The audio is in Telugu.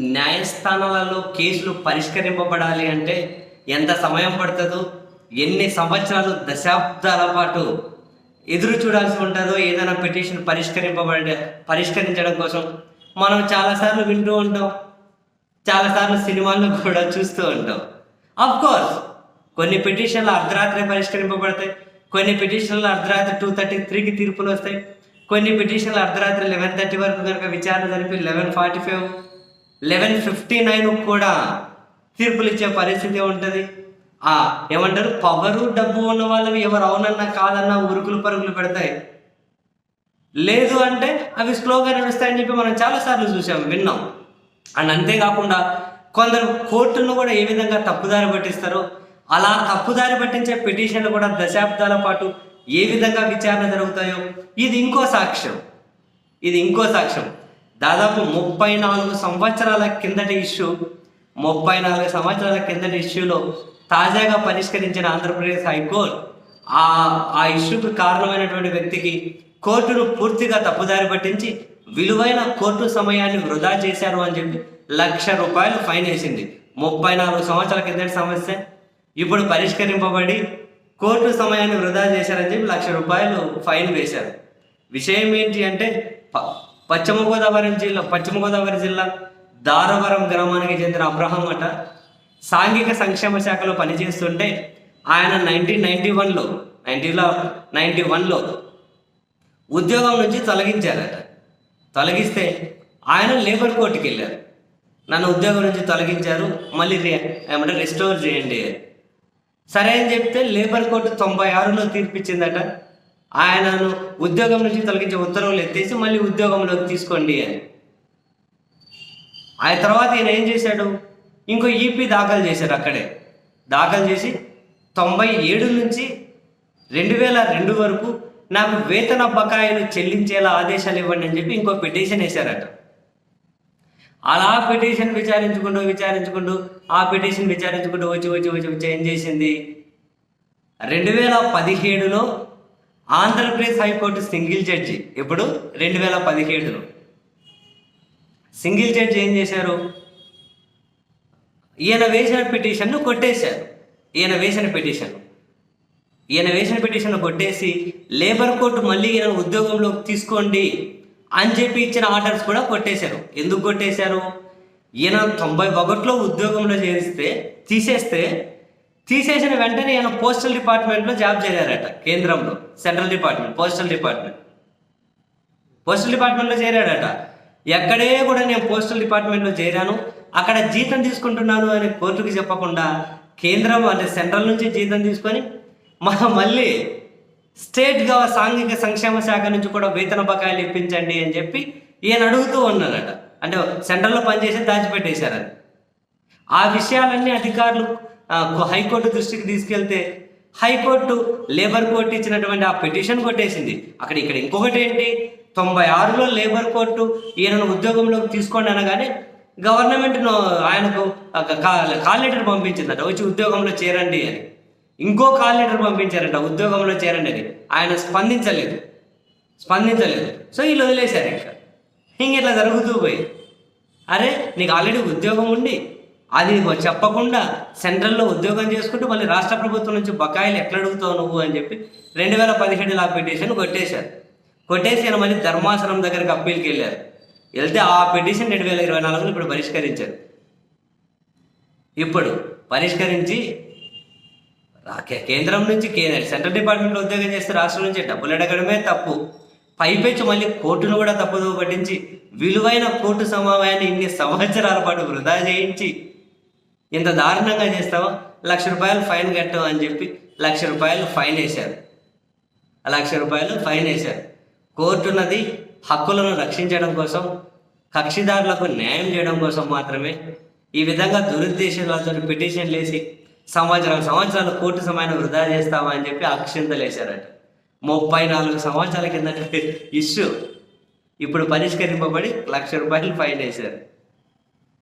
న్యాయస్థానాలలో కేసులు పరిష్కరింపబడాలి అంటే ఎంత సమయం పడుతుందో ఎన్ని సంవత్సరాలు దశాబ్దాల పాటు ఎదురు చూడాల్సి ఉంటుందో ఏదైనా పిటిషన్ పరిష్కరింపబడే పరిష్కరించడం కోసం మనం చాలాసార్లు వింటూ ఉంటాం. చాలాసార్లు సినిమాల్లో కూడా చూస్తూ ఉంటాం. అఫ్ కోర్స్ కొన్ని పిటిషన్లు అర్ధరాత్రి పరిష్కరింపబడతాయి. కొన్ని పిటిషన్లు అర్ధరాత్రి టూ థర్టీ త్రీకి తీర్పులు వస్తాయి. కొన్ని పిటిషన్లు అర్ధరాత్రి లెవెన్ థర్టీ వరకు కనుక విచారణ జరిపి eleven forty five eleven fifty nine కూడా తీర్పులు ఇచ్చే పరిస్థితి ఉంటుంది. ఆ ఏమంటారు? పవరు డబ్బు ఉన్న వాళ్ళు ఎవరు అవునన్నా కాదన్నా ఉరుకులు పరుగులు పెడతాయి. లేదు అంటే అవి స్లోగా నడుస్తాయని చెప్పి మనం చాలాసార్లు చూసాం విన్నాం. అండ్ అంతేకాకుండా కొందరు కోర్టును కూడా ఏ విధంగా తప్పుదారి పట్టిస్తారో అలా తప్పుదారి పట్టించే పిటిషన్లు కూడా దశాబ్దాల పాటు ఏ విధంగా విచారణ జరుగుతాయో ఇది ఇంకో సాక్ష్యం. ఇది ఇంకో సాక్ష్యం. దాదాపు ముప్పై నాలుగు సంవత్సరాల కిందటి ఇష్యూ ముప్పై నాలుగు సంవత్సరాల కిందటి ఇష్యూలో తాజాగా పరిష్కరించిన ఆంధ్రప్రదేశ్ హైకోర్టు ఆ ఆ ఇష్యూకు కారణమైనటువంటి వ్యక్తికి కోర్టును పూర్తిగా తప్పుదారి పట్టించి విలువైన కోర్టు సమయాన్ని వృధా చేశారు అని చెప్పి లక్ష రూపాయలు ఫైన్ వేసింది. ముప్పై నాలుగు సంవత్సరాల కిందటి సమస్య. ఇప్పుడు పరిష్కరింపబడి కోర్టు సమయాన్ని వృధా చేశారని చెప్పి లక్ష రూపాయలు ఫైన్ వేశారు. విషయం ఏంటి అంటే ప- పశ్చిమ గోదావరి జిల్లా పశ్చిమ గోదావరి జిల్లా దారవరం గ్రామానికి చెందిన అబ్రహం అట. సాంఘిక సంక్షేమ శాఖలో పనిచేస్తుంటే ఆయన నైన్టీన్ నైన్టీ వన్లో నైన్టీలో నైన్టీ వన్లో ఉద్యోగం నుంచి తొలగించారట. తొలగిస్తే ఆయన లేబర్ కోర్టుకి వెళ్ళారు. నన్ను ఉద్యోగం నుంచి తొలగించారు. మళ్ళీ రే ఏమంటే రిస్టోర్ చేయండి సరే అని చెప్తే లేబర్ కోర్టు తొంభై ఆరులో తీర్పిచ్చిందట. ఆయనను ఉద్యోగం నుంచి తొలగించే ఉత్తర్వులు ఎత్తేసి మళ్ళీ ఉద్యోగంలోకి తీసుకోండి అని. ఆయన తర్వాత ఈయన ఏం చేశాడు? ఇంకో ఈపీ దాఖలు చేశారు అక్కడే. దాఖలు చేసి తొంభై ఏడు నుంచి రెండు వేల రెండు వరకు నాకు వేతన బకాయిలు చెల్లించేలా ఆదేశాలు ఇవ్వండి అని చెప్పి ఇంకో పిటిషన్ వేశారట. అలా పిటిషన్ విచారించుకుంటూ విచారించుకుంటూ ఆ పిటిషన్ విచారించుకుంటూ వచ్చి వచ్చి వచ్చి వచ్చి ఏం చేసింది? రెండు వేల పదిహేడులో ఆంధ్రప్రదేశ్ హైకోర్టు సింగిల్ జడ్జి ఇప్పుడు రెండు వేల పదిహేడులో. సింగిల్ జడ్జి ఏం చేశారు? ఈయన వేసిన పిటిషన్ను కొట్టేశారు. ఈయన వేసిన పిటిషన్ ఈయన వేసిన పిటిషన్ కొట్టేసి లేబర్ కోర్టు మళ్ళీ ఈయన ఉద్యోగంలోకి తీసుకోండి అని చెప్పి ఇచ్చిన ఆర్డర్స్ కూడా కొట్టేశారు. ఎందుకు కొట్టేశారు? ఈయన తొంభై ఒకటిలో ఉద్యోగంలో చేరిస్తే తీసేస్తే తీసేసిన వెంటనే ఈయన పోస్టల్ డిపార్ట్మెంట్లో జాబ్ చేరారట కేంద్రంలో central department postal department. Postal డిపార్ట్మెంట్లో చేరాడట. ఎక్కడే కూడా నేను పోస్టల్ డిపార్ట్మెంట్లో చేరాను. అక్కడ జీతం తీసుకుంటున్నాను అని కోర్టుకి చెప్పకుండా కేంద్రం అంటే సెంట్రల్ నుంచి జీతం తీసుకొని మనం మళ్ళీ స్టేట్ గవ సాంఘిక సంక్షేమ శాఖ నుంచి కూడా వేతన బకాయిలు ఇప్పించండి అని చెప్పి ఈయన అడుగుతూ ఉన్నారట. అంటే సెంట్రల్లో పనిచేసి దాచిపెట్టేశారని ఆ విషయాలన్నీ అధికారులు హైకోర్టు దృష్టికి తీసుకెళ్తే హైకోర్టు లేబర్ కోర్టు ఇచ్చినటువంటి ఆ పిటిషన్ కొట్టేసింది. అక్కడ ఇక్కడ ఇంకొకటి ఏంటి తొంభై ఆరులో లేబర్ కోర్టు ఈయనను ఉద్యోగంలోకి తీసుకోండి అనగానే గవర్నమెంట్ ఆయనకు కాల్ లెటర్ పంపించిందట వచ్చి ఉద్యోగంలో చేరండి అని. ఇంకో కాల్ లెటర్ పంపించారట ఉద్యోగంలో చేరండి అని. ఆయన స్పందించలేదు. స్పందించలేదు. సో వీళ్ళు వదిలేశారు ఇంకా. ఇంక ఇట్లా జరుగుతూ పోయి అరే నీకు ఆల్రెడీ ఉద్యోగం ఉండి అది చెప్పకుండా సెంట్రల్లో ఉద్యోగం చేసుకుంటూ మళ్ళీ రాష్ట్ర ప్రభుత్వం నుంచి బకాయిలు ఎట్లా అడుగుతావు నువ్వు అని చెప్పి రెండు వేల పదిహేడులో ఆ పిటిషన్ కొట్టేశారు. కొట్టేసి ఆయన మళ్ళీ ధర్మాసనం దగ్గరికి అప్పీల్కి వెళ్ళారు. వెళ్తే ఆ పిటిషన్ రెండు వేల ఇరవై నాలుగులో ఇప్పుడు పరిష్కరించారు. ఇప్పుడు పరిష్కరించి కేంద్రం నుంచి కేంద్ర సెంట్రల్ డిపార్ట్మెంట్లో ఉద్యోగం చేస్తే రాష్ట్రం నుంచి డబ్బులు అడగడమే తప్పు. పైపెచ్చు మళ్ళీ కోర్టును కూడా తప్పుదో పట్టించి విలువైన కోర్టు సమవాయాన్ని ఇన్ని సంవత్సరాల పాటు వృధా చేయించి ఇంత దారుణంగా చేస్తావా? లక్ష రూపాయలు ఫైన్ కట్టావు అని చెప్పి లక్ష రూపాయలు ఫైన్ వేశారు. లక్ష రూపాయలు ఫైన్ వేశారు. కోర్టున్నది హక్కులను రక్షించడం కోసం కక్షిదారులకు న్యాయం చేయడం కోసం మాత్రమే ఈ విధంగా దురుద్దేశాలతో పిటిషన్లు వేసి సంవత్సరం సంవత్సరాలు కోర్టు సమయాన్ని వృధా చేస్తామా అని చెప్పి అక్షింతలు వేశారట ముప్పై నాలుగు సంవత్సరాల కింద ఇష్యూ. ఇప్పుడు పరిష్కరింపబడి లక్ష రూపాయలు ఫైన్ వేశారు.